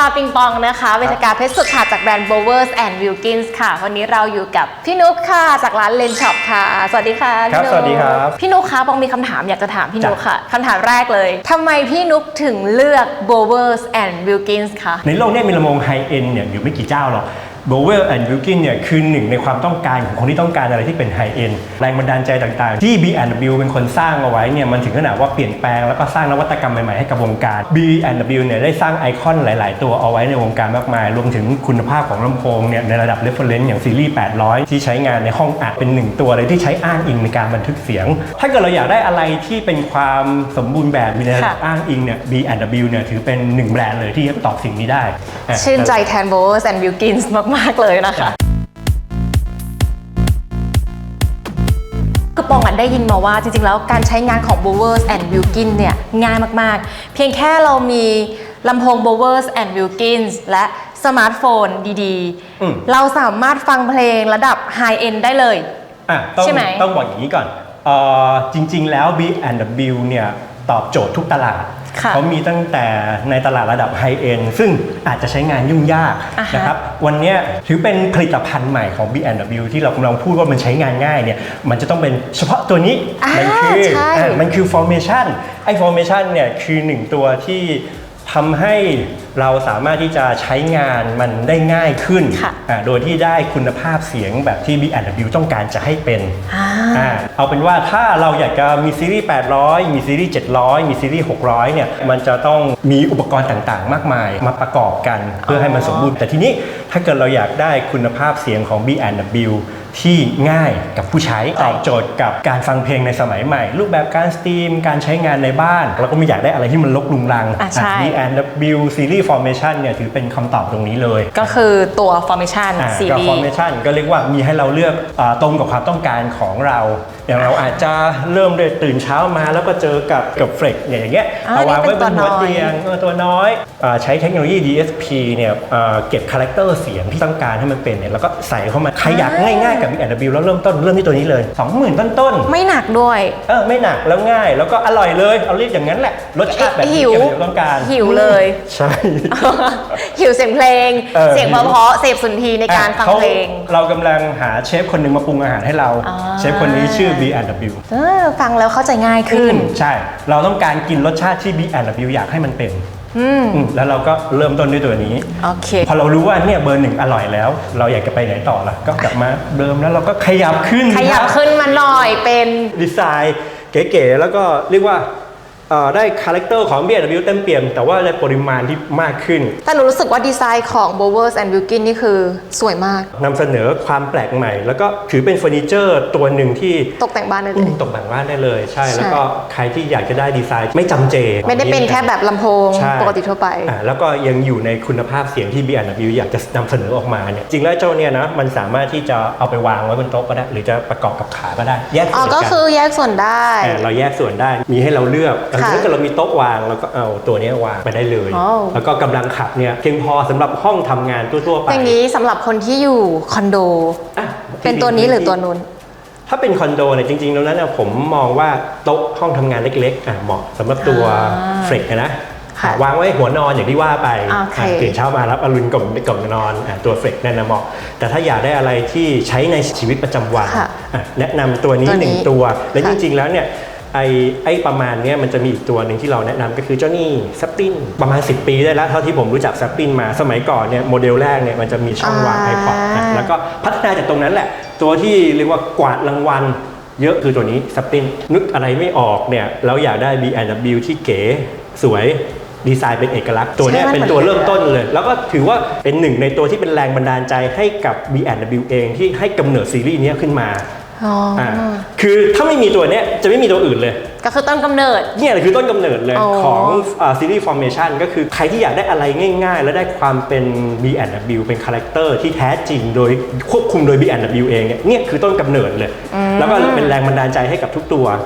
ค่ะปิงปองนะคะเวชกาเพชรสุดค่ะจากแบรนด์ Bowers and Wilkins ค่ะ วันนี้เราอยู่กับพี่นุ๊กค่ะจากร้านเลนช็อปค่ะ สวัสดีค่ะครับพี่นุ๊กสวัสดีครับพี่นุ๊กคะปองมีคำถามอยากจะถามพี่จ้ะนุ๊กค่ะคำถามแรกเลยทำไมพี่นุ๊กถึงเลือก Bowers and Wilkins คะในโลกเนี้มีลำโพงไฮเอ็นเนี่ยอยู่ไม่กี่เจ้าหรอก b o w e l and Wilkin เนี่ยคือหนึ่งในความต้องการของคนที่ต้องการอะไรที่เป็นไฮเอ็นแรงบันดาลใจต่างๆ ที่ B&W เป็นคนสร้างเอาไว้เนี่ยมันถึงขนาดว่าเปลี่ยนแปลงแล้วก็สร้างนวัตกรรมใหม่ๆให้กับวงการ B&W เนี่ยได้สร้างไอคอนหลาย ๆ ตัวเอาไว้ในวงการมากมาย รวมถึงคุณภาพของลำโพงเนี่ยในระดับ reference อย่างซีรีส์ 800 ที่ใช้งานในห้องอัดเป็นหนึ่งตัวเลยที่ใช้อ้างอิงในการบันทึกเสียง ถ้าเกิดเราอยากได้อะไรที่เป็นความสมบูรณ์แบบมีในระดับค่ะอ้างอิงเนี่ย B&W เนี่ยถือเป็นหนึ่งแบรนด์เลยที่จะตอบสิ่งนี้ได้อะชื่นใจแทน Bowers and Wilkins มากๆเลยนะคะคือปองอะได้ยินมาว่าจริงๆ แล้วการใช้งานของ Bowers and Wilkins เนี่ยง่ายมากๆ เพียงแค่เรามีลำโพง Bowers and Wilkins และสมาร์ทโฟนดีอืม ๆ เราสามารถฟังเพลงระดับ High End ได้เลย อะต้องใช่ไหม ต้องบอกอย่างนี้ก่อนเอ่อจริง ๆ แล้ว B&W เนี่ยตอบโจทย์ทุกตลาด ค่ะเขามีตั้งแต่ในตลาดระดับไฮเอ็นซึ่งอาจจะใช้งานยุ่งยากอ่าฮะ นะครับ วันเนี้ยถือเป็นผลิตภัณฑ์ใหม่ของ B&W ที่เรากำลังพูดว่ามันใช้งานง่ายเนี่ย มันจะต้องเป็นเฉพาะตัวนี้ อ่ามัคืใช่อะมันคือ formation ไอ้ formation เนี่ยคือหนึ่งตัวที่ทำให้เราสามารถที่จะใช้งานมันได้ง่ายขึ้นค่ะอะโดยที่ได้คุณภาพเสียงแบบที่ B&W ต้องการจะให้เป็นอ่าอ่าเอาเป็นว่าถ้าเราอยากจะมีซีรีส์ 800 มีซีรีส์ 700 มีซีรีส์ 600 เนี่ย มันจะต้องมีอุปกรณ์ต่างๆ มากมายมาประกอบกันเพื่อให้มันสมบูรณ์ แต่ทีนี้ถ้าเกิดเราอยากได้คุณภาพเสียงของ B&W ที่ง่ายกับผู้ใช้ตอบโจทย์กับการฟังเพลงในสมัยใหม่ รูปแบบการสตรีมการใช้งานในบ้าน แล้วก็ไม่อยากได้อะไรที่มันลกลุงลังอะใช่อะ B&W Series Formation เนี่ยถือเป็นคำตอบตรงนี้เลย ก็คือตัว Formation อ่าซีกับรีฟอร์ส์เมชันก็เรียกว่ามีให้เราเลือกอาตรงกับความต้องการของเรา อย่างเราอาจจะเริ่มด้วยตื่นเช้ามาแล้วก็เจอกับกับเฟลกเนี่ยอย่างเงี้ยอ่าเอาวางไว้บนหัวนี่เป็นตัวน้อยเตียงเออตัวน้อยอาใช้เทคโนโลยี DSP เนี่ยอ่าเก็บคาแรคเตอร์เสียงที่ต้องการให้มันเป็นเนี่ยแล้วก็ใส่เข้ามาใครอยากง่ายๆกับ B&W แล้วเริ่มต้นเริ่มที่ตัวนี้เลย 20,000 ต้นๆ ไม่หนักด้วย เออไม่หนักแล้วง่าย แล้วก็อร่อยเลยเอาเรียกอย่างนั้นแหละรสชาติแบบที่หิวเราต้องการหิวเลยใช่หิวเสียงเพลงเออเสียงเพราะๆเสพสุนทรีในการฟังอะเพลง เรากำลังหาเชฟคนหนึ่งมาปรุงอาหารให้เราอ่าเชฟคนนี้ชื่อ B&W เออฟังแล้วเข้าใจง่ายขึ้น ใช่ เราต้องการกินรสชาติที่ B&W อยากให้มันเป็นอืมอืมแล้วเราก็เริ่มต้นด้วยตัวนี้ โอเค พอเรารู้ว่าเนี่ยเบอร์หนึ่งอร่อยแล้ว เราอยากจะไปไหนต่อล่ะ ก็กลับมาเดิมแล้วเราก็ขยับขึ้นขยับขึ้นมาหน่อยเป็น ดีไซน์เก๋ๆแล้วก็เรียกว่าเอ่อ ได้คาแรคเตอร์ของ B&W เต็มเปี่ยม แต่ว่าในปริมาณที่มากขึ้น แต่หนูรู้สึกว่าดีไซน์ของ Bowers and Wilkins นี่คือสวยมากนำเสนอความแปลกใหม่ แล้วก็ถือเป็นเฟอร์นิเจอร์ตัวหนึ่งที่ตกแต่งบ้านได้เลอืยมตกแต่งบ้านได้เลยใช่ใช่ แล้วก็ใครที่อยากจะได้ดีไซน์ไม่จำเจ ไม่ได้เป็นแค่แบบลำโพงใช่ปกติทั่วไปอ่าแล้วก็ยังอยู่ในคุณภาพเสียงที่ B&W อยากจะนำเสนอออกมาเนี่ยจริงแล้วเจ้าเนี่ยนะมันสามารถที่จะเอาไปวางไว้บนโต๊ะก็ได้ หรือจะประกอบกับขาก็ได้แยกอ๋ส่อวนก็กันคือแยกส่วนได้อ่าเราแยกส่วนได้มีให้เราเลือกค่ะถ้าเกิดเรามีโต๊ะวางเราก็เอาตัวเนี้ยวางไปได้เลยอ๋อแล้วก็กำลังขับเนี่ยเพียงพอสำหรับห้องทำงานทั่วๆไปอย่างนี้สำหรับคนที่อยู่คอนโดอะเป็นตัวนี้หรือตัวนู้นถ้าเป็นคอนโดเนี่ยจริงๆแล้วนั้นนะผมมองว่าโต๊ะห้องทำงานเล็กๆอะเหมาะสำหรับตัวอ่าเฟรกนะค่ะวางไว้หัวนอนอย่างที่ว่าไปโอเคอะตื่นเช้ามารับอรุณกล่อมกล่อมนอนอะตัวเฟรกนั่นนะเหมาะ แต่ถ้าอยากได้อะไรที่ใช้ในชีวิตประจำวันค่ะอะแนะนำตัวนี้ตัวนี้หนึ่งตัว และค่ะจริงๆแล้วเนี่ย ไอ้ไอ้ประมาณเนี้ยมันจะมีอีกตัวหนึ่งที่เราแนะนำก็คือเจ้านี่ซัปตินประมาณ 10 ปีได้แล้วเท่าที่ผมรู้จักซัปตินมาสมัยก่อนเนี่ยโมเดลแรกเนี่ยมันจะมีช่องวางอ่า iPod นะแล้วก็พัฒนาจากตรงนั้นแหละ ตัวที่เรียกว่ากวาดรางวัลเยอะคือตัวนี้ซัปตินนึกอะไรไม่ออกเนี่ยเราอยากได้ B&W ที่เก๋สวยดีไซน์เป็นเอกลักษณ์ตัวเนี้ยใช่มันเป็นตัวเริ่มต้นเลย แล้วก็ถือว่าเป็นหนึ่งในตัวที่เป็นแรงบันดาลใจให้กับ B&W เองที่ให้กำเนิดซีรีส์เนี้ยขึ้นมา อ๋อออ่าคือถ้าไม่มีตัวเนี้ยจะไม่มีตัวอื่นเลย ก็คือต้นกำเนิด เนี่ยแหละคือต้นกำเนิดเลยอ๋อ ของซีรีส์ formation ก็คือใครที่อยากได้อะไรง่าย ๆ และได้ความเป็น B&W เป็นคาแรคเตอร์ที่แท้จริงโดยควบคุมโดย B&W เองเนี่ยเนี่ยคือต้นกำเนิดเลย แล้วก็เป็นแรงบันดาลใจให้กับทุกตัวอา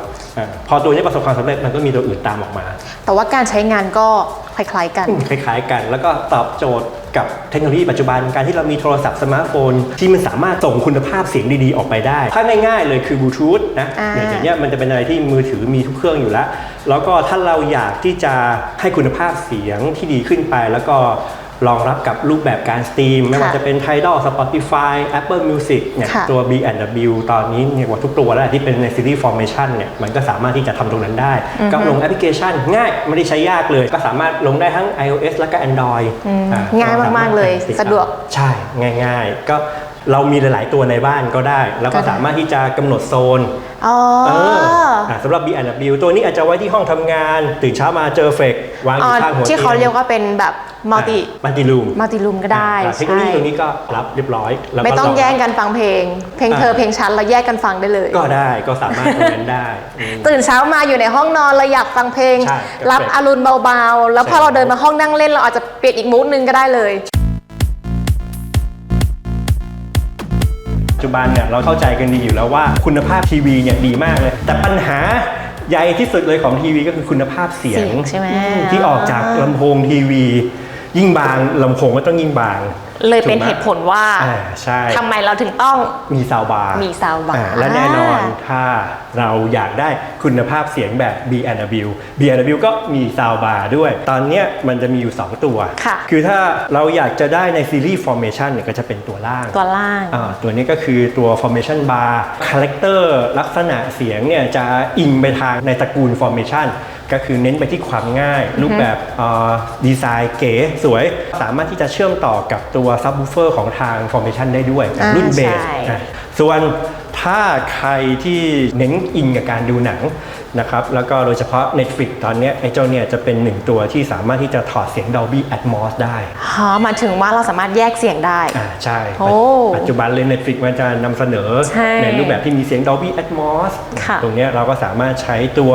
พอตัวนี้ประสบความสำเร็จมันก็มีตัวอื่นตามออกมา แต่ว่าการใช้งานก็คล้ายๆกัน คล้ายๆกัน แล้วก็ตอบโจทย์กับเทคโนโลยีปัจจุบันการที่เรามีโทรศัพท์สมาร์ทโฟน ที่มันสามารถส่งคุณภาพเสียงดีๆ ออกไปได้ถ้าง่ายๆเลยคือบลูทูธนะอ่าเนี่ยอย่างเงี้ยมันจะเป็นอะไรที่มือถือมีทุกเครื่องอยู่แล้ว แล้วก็ถ้าเราอยากที่จะให้คุณภาพเสียงที่ดีขึ้นไปแล้วก็ รองรับกับรูปแบบการสตรีม ไม่ว่าค่ะจะเป็น Tidal Spotify Apple Music เนี่ยค่ะ ตัว B&W ตอนนี้เนี่ยกว่าทุกตัวแล้วที่เป็นในซีรีส์ Formation เนี่ยมันก็สามารถที่จะทำตรงนั้นได้ ก็ลงแอปพลิเคชันง่ายไม่ได้ใช้ยากเลย ก็สามารถลงได้ทั้ง iOS และก็ Android อ่ง่ายมากๆเลยติดสะดวก ใช่ง่าย ๆ ก็เรามีหลาย ๆ ตัวในบ้านก็ได้ แล้วก็ก็ได้สามารถที่จะกำหนดโซน อ๋อ เอออะสำหรับ B&W ตัวนี้อาจจะไว้ที่ห้องทำงาน ตื่นเช้ามาเจอเฟกวางออ๋อยู่ข้างหัวที่เขาเรียกว่าเป็นแบบ มัลติมัลติลูมมัลติลูมก็ได้เทคโนโลใช่ยีตัวนี้ก็รับเรียบร้อยแล้วก็ไม่ต้องรรับแย่งกันฟังเพลง เพลงเธออะเพลงฉันเราแยกกันฟังได้เลย ก็ได้ก็สามารถตรงนั้นได้อืมตื่นเช้ามาอยู่ในห้องนอนเราอยากฟังเพลงใช่รับก็เป็นอรุณเบาๆ แล้วพอใช่เราเดินมาห้องนั่งเล่นเราอาจจะเปลี่ยนอีกมูดนึงก็ได้เลยปัจจุบันเนี่ยเราเข้าใจกันดีอยู่แล้วว่าคุณภาพทีวีเนี่ยดีมากเลย แต่ปัญหาใหญ่ที่สุดเลยของทีวีก็คือคุณภาพเสียงเสียงใช่ไหมอืที่ออกจากลำโพงทีวี ยิ่งบางลำโพงก็ต้องยิ่งบางเลยเป็นถูกไมเหตุผลว่าอ่าใช่ทำไมเราถึงต้องมีซาวบาร์มี sound bar และแน่นอนถ้าเราอยากได้คุณภาพเสียงแบบ B&W B&W ก็มีซาวบาร์ด้วย ตอนเนี้ยมันจะมีอยู่ 2 ตัว ค่ะคือถ้าเราอยากจะได้ในซีรีส์ Formation เนี่ยก็จะเป็นตัวล่างตัวล่าง อ่าตัวนี้ก็คือตัว formation bar character ลักษณะเสียงเนี่ยจะอิงไปทางในตระกูล formation ก็คือเน้นไปที่ความง่าย รูปแบบดีไซน์เก๋สวย สามารถที่จะเชื่อมต่อกับตัว subwoofer ของทาง formation ได้ด้วยกับอ่ารุ่นเบสใช่อะส่วน ถ้าใครที่เน้นอิงกับการดูหนังนะครับแล้วก็โดยเฉพาะ Netflix ตอนเนี้ยไอ้เจ้าเนี่ยจะเป็นหนึ่งตัวที่สามารถที่จะถอดเสียง Dolby Atmos ได้อ๋อหมายถึงว่าเราสามารถแยกเสียงได้ อ่าใช่ โอ้ปัจจุบันเลย Netflix มันจะนำเสนอใช่ในรูปแบบที่มีเสียง Dolby Atmos ค่ะตรงเนี้ยเราก็สามารถใช้ตัว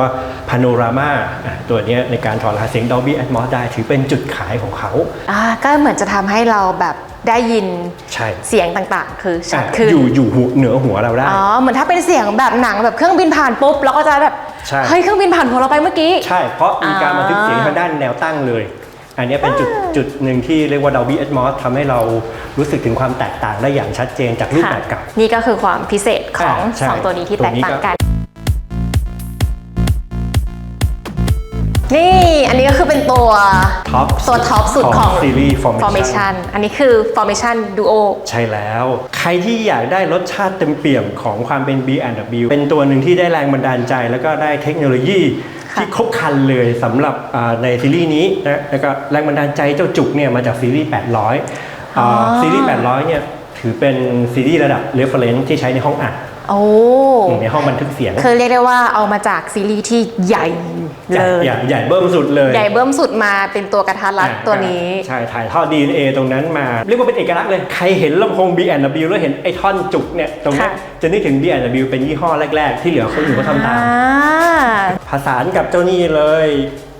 Panorama อะตัวเนี้ยในการถอดรหัสเสียง Dolby Atmos ได้ถือเป็นจุดขายของเขา อ่าก็เหมือนจะทำให้เราแบบ ได้ยินใช่เสียงต่างๆ คือชัดอะขึ้นอยู่อยู่หูเหนือหัวเราได้อ๋อเหมือนถ้าเป็นเสียงแบบหนังแบบเครื่องบินผ่านปุ๊บเราก็จะแบบใช่เฮ้ยเครื่องบินผ่านหัวเราไปเมื่อกี้ ใช่ เพราะมีการอ่าบันทึกเสียงทางด้านแนวตั้งเลย อันเนี้ยเป็นจุดจุดหนึ่งที่เรียกว่า Dolby Atmos ทำให้เรารู้สึกถึงความแตกต่างได้อย่างชัดเจนจากรูปแบบเก่านี่ก็คือความพิเศษของอ่าใช่สองตัวนี้ที่ตัวแตกนี้ต่างก็กัน นี่อันนี้ก็คือเป็นตัว ท็อปตัวท็อปสุดของซีรีส์ Formation formation อันนี้คือ formation duo ใช่แล้ว ใครที่อยากได้รสชาติเต็มเปี่ยมของความเป็น B&W เป็นตัวหนึ่งที่ได้แรงบันดาลใจ แล้วก็ได้เทคโนโลยีค่ะที่ครบครันเลยสำหรับอ่าในซีรีส์นี้นะแล้วก็แรงบันดาลใจเจ้าจุกเนี่ยมาจากซีรีส์ 800อ่าซีรีส์ 800 เนี่ยถือเป็นซีรีส์ระดับ reference ที่ใช้ในห้องอัด โอ้ในห้องบันทึกเสียงคือเรียกได้ว่าเอามาจากซีรีส์ที่ใหญ่ใหเลญ่ยใหญ่ใหญ่เบิ้มสุดเลย ใหญ่เบิ้มสุดมาเป็นตัวกระทัดรัดอ่าตัวนี้ ใช่ ถ่ายทอด DNA ตรงนั้นมา เรียกว่าเป็นเอกลักษณ์เลย ใครเห็นลำโพง B&W แล้วเห็นไอ้ท่อนจุกเนี่ย ตรงเนี้ยค่ะจะนึกถึง B&W เป็นยี่ห้อแรก ๆ ที่เหลือคนอื่นก็ทำตามอ่าผสานกับเจ้านี่เลย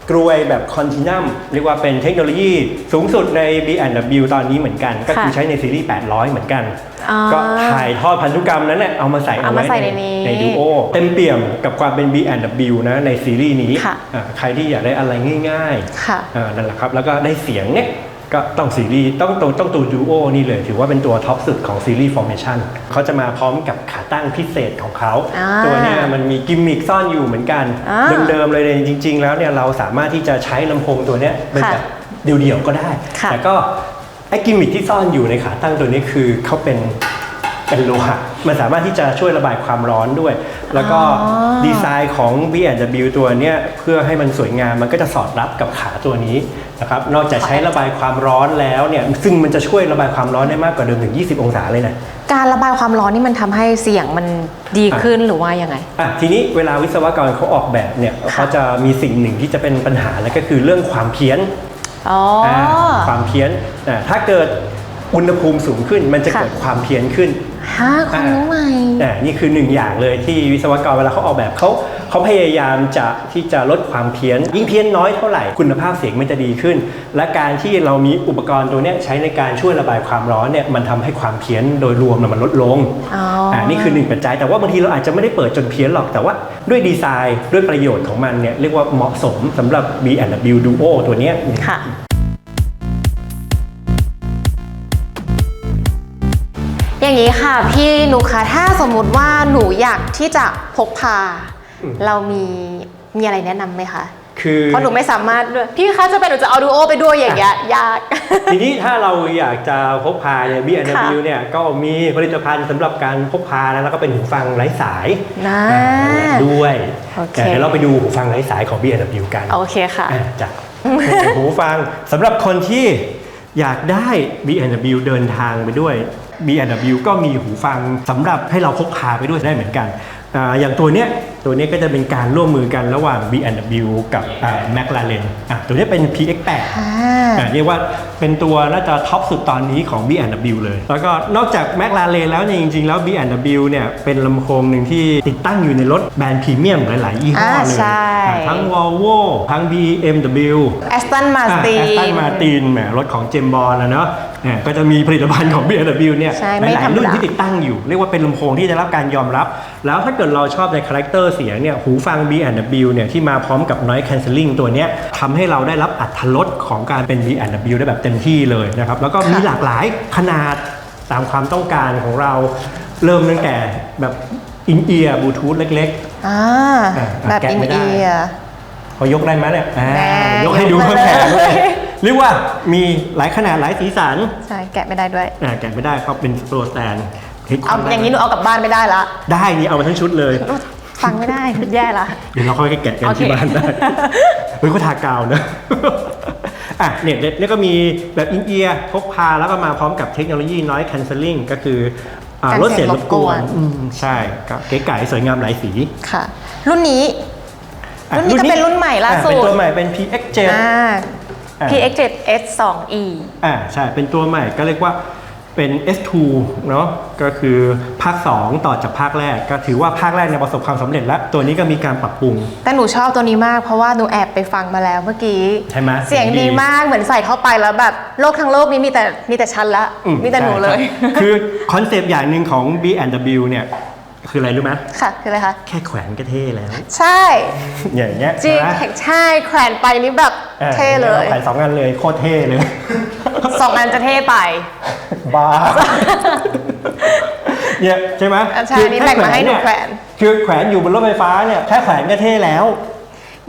กรวยแบบคอนตินัมเรียกว่าเป็นเทคโนโลยีสูงสุดใน B&W ตอนนี้เหมือนกัน ก็คือค่ะใช้ในซีรีส์ 800 เหมือนกันอ่าก็ถ่ายทอดพันธุกรรมนั้นเนี่ยเอามาใส่เอามาใส่ในนี้ในดูโอเต็มเปี่ยมกับความเป็น B&W นะในซีรีส์นี้ค่ะอ่าใครที่อยากได้อะไรง่ายๆค่ะอ่านั่นแหละครับ แล้วก็ได้เสียงเนี่ย ก็ต้องซีรีส์ต้องต้องต้องตัวดูโอนี่เลย ถือว่าเป็นตัวท็อปสุดของซีรีส์ Formation เขาจะมาพร้อมกับขาตั้งพิเศษของเขา อ่าตัวเนี้ยมันมีกิมมิคซ่อนอยู่เหมือนกัน อ่าเดิมๆเลยเนี่ยจริง ๆ แล้วเนี่ยเราสามารถที่จะใช้ลำโพงตัวเนี้ยเป็นค่ะแบบเดี่ยวๆก็ได้ ค่ะแต่ก็ไอ้กิมมิคที่ซ่อนอยู่ในขาตั้งตัวนี้คือเขาเป็นเป็นโลหะ มันสามารถที่จะช่วยระบายความร้อนด้วย แล้วก็อ๋อ ดีไซน์ของ B&W ตัวเนี้ยเพื่อให้มันสวยงามมันก็จะสอดรับกับขาตัวนี้นะครับนอกจากใช้ระบายความร้อนแล้วเนี่ยซึ่งมันจะช่วยระบายความร้อนได้มากกว่าเดิมถึง 20 องศาเลยนะ การระบายความร้อนนี่มันทำให้เสียงมันดีขึ้นหรือว่ายังไง อะทีนี้เวลาวิศวกรเขาออกแบบเนี่ยเขาจะมีสิ่งหนึ่งที่จะเป็นปัญหาแล้วก็คือเรื่องความเพี้ยนอ๋ออาความเพี้ยนอ่าถ้าเกิดอุณหภูมิสูงขึ้น มันจะค่ะ เกิดความเพี้ยนขึ้น ฮะความรู้ใหม่อ่านี่คือหนึ่งอย่างเลยที่วิศวกรเวลาเขาออกแบบเขาเขาพยายามจะที่จะลดความเพี้ยน ยิ่งเพี้ยนน้อยเท่าไหร่คุณภาพเสียงมันจะดีขึ้น และการที่เรามีอุปกรณ์ตัวเนี้ยใช้ในการช่วยระบายความร้อนเนี่ยมันทำให้ความเพี้ยนโดยรวมน่ะมันลดลงอ๋ออ่านี่คือหนึ่งปัจจัย แต่ว่าบางทีเราอาจจะไม่ได้เปิดจนเพี้ยนหรอกแต่ว่าด้วยดีไซน์ด้วยประโยชน์ของมันเนี่ยเรียกว่าเหมาะสมสำหรับ B&W Duo ตัวเนี้ อย่างนี้ค่ะพี่หนูคะถ้าสมมุติว่าหนูอยากที่จะพกพาเรามีมีอะไรแนะนำไหมคะ คือ เพราะหนูไม่สามารถด้วยพี่คะจะเป็นหนูจะเอาดูโอไปด้วยอย่างเงี้ยยาก ทีนี้ถ้าเราอยากจะพกพาเนี่ย B&W ค่ะ เนี่ยก็มีผลิตภัณฑ์สำหรับการพกพานะแล้วก็เป็นหูฟังไร้สายนะ อ่าด้วยโอเค แต่เดี๋ยวเราไปดูหูฟังไร้สายของ B&W กันโอเคค่ะ อะจ้ะเป็นหูฟังสำหรับคนที่อยากได้ B&W เดินทางไปด้วย B&W ก็มีหูฟังสำหรับให้เราพกพาไปด้วยได้เหมือนกันออย่างตัวเนี้ยตัวเนี้ยก็จะเป็นการร่วมมือกันระหว่าง B&W กับอ่า McLaren อะตัวเนี้ยเป็น PX8 อ่าอะเรียกว่าเป็นตัวน่าจะท็อปสุดตอนนี้ของ B&W เลย แล้วก็นอกจาก McLaren แล้วเนี่ยจริงๆ แล้ว B&W เนี่ยเป็นลำโพงหนึ่งที่ติดตั้งอยู่ในรถแบรนด์พรีเมียมหลายๆยี่ห้ออ่าเลยใช่อะทั้ง Volvo ทั้ง BMW แอสตันมาติแอสตันมาตินแหมรถของเจมบอลนะเนาะเนี่ยก็จะมีผลิตภัณฑ์ของ BMW เนี่ยใช่หไม่ลายธรรมๆรุ่นดาที่ติดตั้งอยู่ เรียกว่าเป็นลำโพงที่ได้รับการยอมรับ แล้วถ้าเกิดเราชอบในคาแรคเตอร์เสียงเนี่ยหูฟัง B&W เนี่ยที่มาพร้อมกับ noise cancelling ตัวเนี้ยทำให้เราได้รับอัตรสของการเป็น B&W ได้แบบเต็มที่เลยนะครับ แล้วก็มีหลากหลายขนาดตามความต้องการของเราเริ่มตั้งแต่แบบอินเอียร์บลูทูธเล็กอ่าอะแบบแกะอินไม่ได้ เอียร์ๆพอยกได้ไหมเนี่ยอ่าได้ยกให้ดูยกทั้มางแผงเลเลยยเรียกว่ามีหลายขนาดหลายสีสันใช่แกะไม่ได้ด้วย อ่าแกะไม่ได้เขาเป็นตัวแตนคลิกเอาอย่างนี้หนูเอากลับบ้านไม่ได้ละ ได้นี่เอามาทั้งชุดเลย ฟังไม่ได้แย่ละเดี๋ยวเราค่อยแกะกันโอเคที่บ้านได้เฮ้ยเขาทากาวนะอะเนี่ยเนี่ยก็มีแบบอินเอียร์พกพาแล้วก็มาพร้อมกับเทคโนโลยี noise cancelling ก็คืออ่าการลดเสียงเสีรยงบรบกกววนนอืมใช่ก็เก๋ไก๋สวยงามหลายสีค่ะ รุ่นนี้อะรุ่นนี้ก็เป็นรุ่นใหม่ล่าสุดอะเป็นตัวใหม่เป็น PX7 อ่าอะ PX7 S2E อ่าใช่เป็นตัวใหม่ก็เรียกว่า เป็น S2 เนาะก็คือภาค 2 ต่อจากภาคแรก ก็ถือว่าภาคแรกเนี่ยประสบความสำเร็จแล้ว ตัวนี้ก็มีการปรับปรุง แต่หนูชอบตัวนี้มากเพราะว่าหนูแอบไปฟังมาแล้วเมื่อกี้ใช่ไหมเสียงดีมากเหมือนใส่เข้าไปแล้วแบบโลกทั้งโลกนี้มีแต่มีแต่ฉันละอืมีแต่หนูเลย ใช่ใช่คือคอนเซปต์อย่างหนึ่งของ B&W เนี่ย คืออะไรรู้ไหมค่ะคืออะไรคะ แค่แขวนก็เท่แล้ว ใช่ อย่างเงี้ยจริงนะใช่แขวนไปนี่แบบอ่าเท่เลย แขวนสองอันเลยโคตรเท่เลย สองอันจะเท่ไป บ้าเนี่ยใช่ไหมอะใช่คือนี่แบ่งมาให้หนูเยแขวน คือแขวนอยู่บนรถไฟฟ้าเนี่ยแค่แขวนก็เท่แล้ว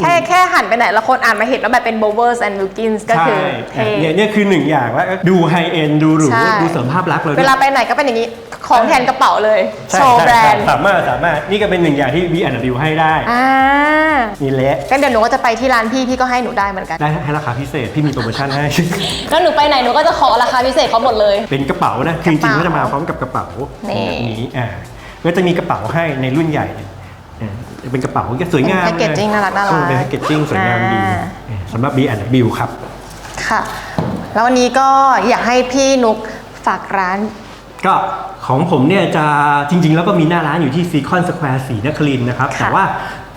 แค่แค่หันไปไหนแล้วคนอ่านมาเห็นว่าแบบเป็น Bowers and Wilkins ก็คือเท่เนี่ยเนี่ยคือหนึ่งอย่างแล้วดูไฮเอ็นดูหรูใช่ดูเสริมภาพลักษณ์เลย เวลาไปไหนก็เป็นอย่างนี้ ของแทนกระเป๋าเลยใช่โชว์ใช่แบรนด์ใช่สามารถสามารถ นี่ก็เป็นหนึ่งอย่างที่ B&W ให้ได้อ่านี่แหละงั้นเดี๋ยวหนูก็จะไปที่ร้านพี่ พี่ก็ให้หนูได้เหมือนกัน ได้ให้ราคาพิเศษ พี่มีโปรโมชั่นให้ แล้วหนูไปไหนหนูก็จะขอราคาพิเศษเขาหมดเลย เป็นกระเป๋านะคือจกริระงๆเป๋าก็จะมาพร้อมกับกระเป๋านี่แบบนี้อ่าก็จะมีกระเป๋าให้ในรุ่นใหญ่อ่า เป็นกระเป๋าที่สวยงามเป็น packaging น่ารักน่ารักเออเป็นแพคเกจจิ้งสวยงามดีอ่าอ่าสำหรับ B&W ครับ ค่ะ แล้ววันนี้ก็อยากให้พี่นุกฝากร้าน ก็ของผมเนี่ยจะจริง ๆ แล้วก็มีหน้าร้านอยู่ที่ซีคอนสแควร์สีนครินทร์นะครับค่ะแต่ว่า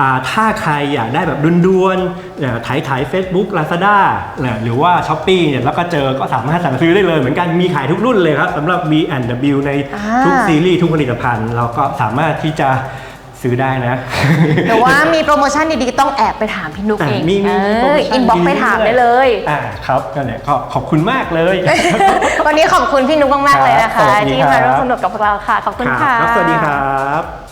อ่าถ้าใครอยากได้แบบด่วนๆเอ่อถ่ายถ่ายเฟซบุ๊กลาซาด้าหรือว่าช้อปปี้เนี่ยแล้วก็เจอก็สามารถสั่งซื้อได้เลยเหมือนกันมีขายทุกรุ่นเลยครับสำหรับ B&W ในอ่าทุกซีรีส์ทุกผลิตภัณฑ์ เราก็สามารถที่จะ ซื้อได้นะหรือว่ามีโปรโมชั่นดีๆต้องแอบไปถามพี่นุกอะเองมีมีโปรโมชั่อินบ็อกไปถามได้เลยอ่าครับนั่นแหละก็ขอบคุณมากเลย วันนี้ขอบคุณพี่นุกมากๆเลยนะครัคะบสวัสดีที่มาร่วมครับสนุกกับพวกเราค่ะ ขอบคุณค่ะรับสวัสดีครับ